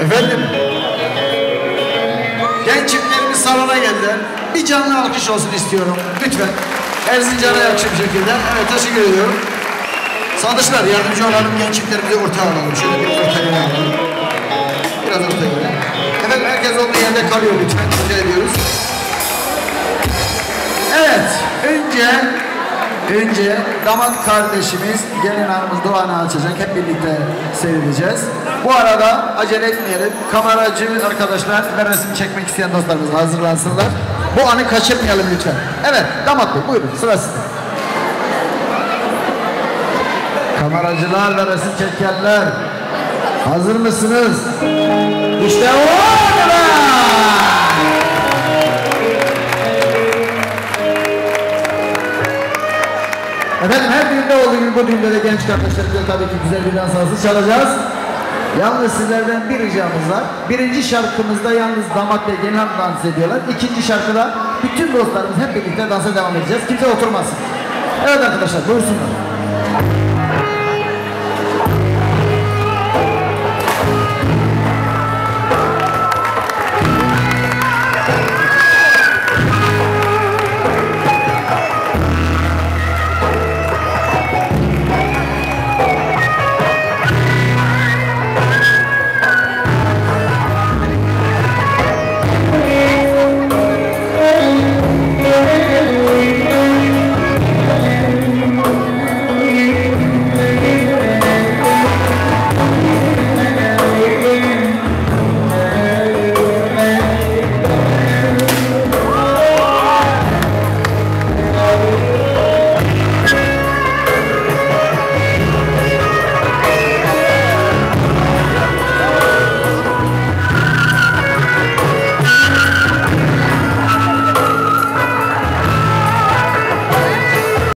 Efendim? Genç çiftlerimiz salona geldiler. Bir canlı alkış olsun istiyorum. Lütfen. Erzincan'a yakışır bir şekilde. Evet teşekkür ediyorum. Sadışlar yardımcı olalım genç çiftlerimize ortağı olalım. Şöyle bir ortaya alalım. Biraz ortaya alalım. Efendim herkes olduğu yerde kalıyor lütfen. Önce damat kardeşimiz gelin hanımız Doğan'ı açacak. Hep birlikte seyredeceğiz. Bu arada acele etmeyelim. Kameracı arkadaşlar ve resim çekmek isteyen dostlarımız hazırlansınlar. Bu anı kaçırmayalım lütfen. Evet damat bey buyurun sıra sizde. Kameracılar ve resim çekenler hazır mısınız? İşte o Efendim her düğünde olduğu gibi bu düğünde de genç kardeşlerimizle tabii ki güzel bir dans havası çalacağız. Yalnız sizlerden bir ricamız var. Birinci şarkımızda yalnız damat ve hanım dans ediyorlar. İkinci şarkıda bütün dostlarımız hep birlikte dansa devam edeceğiz. Kimse oturmasın. Evet arkadaşlar buyursunlar.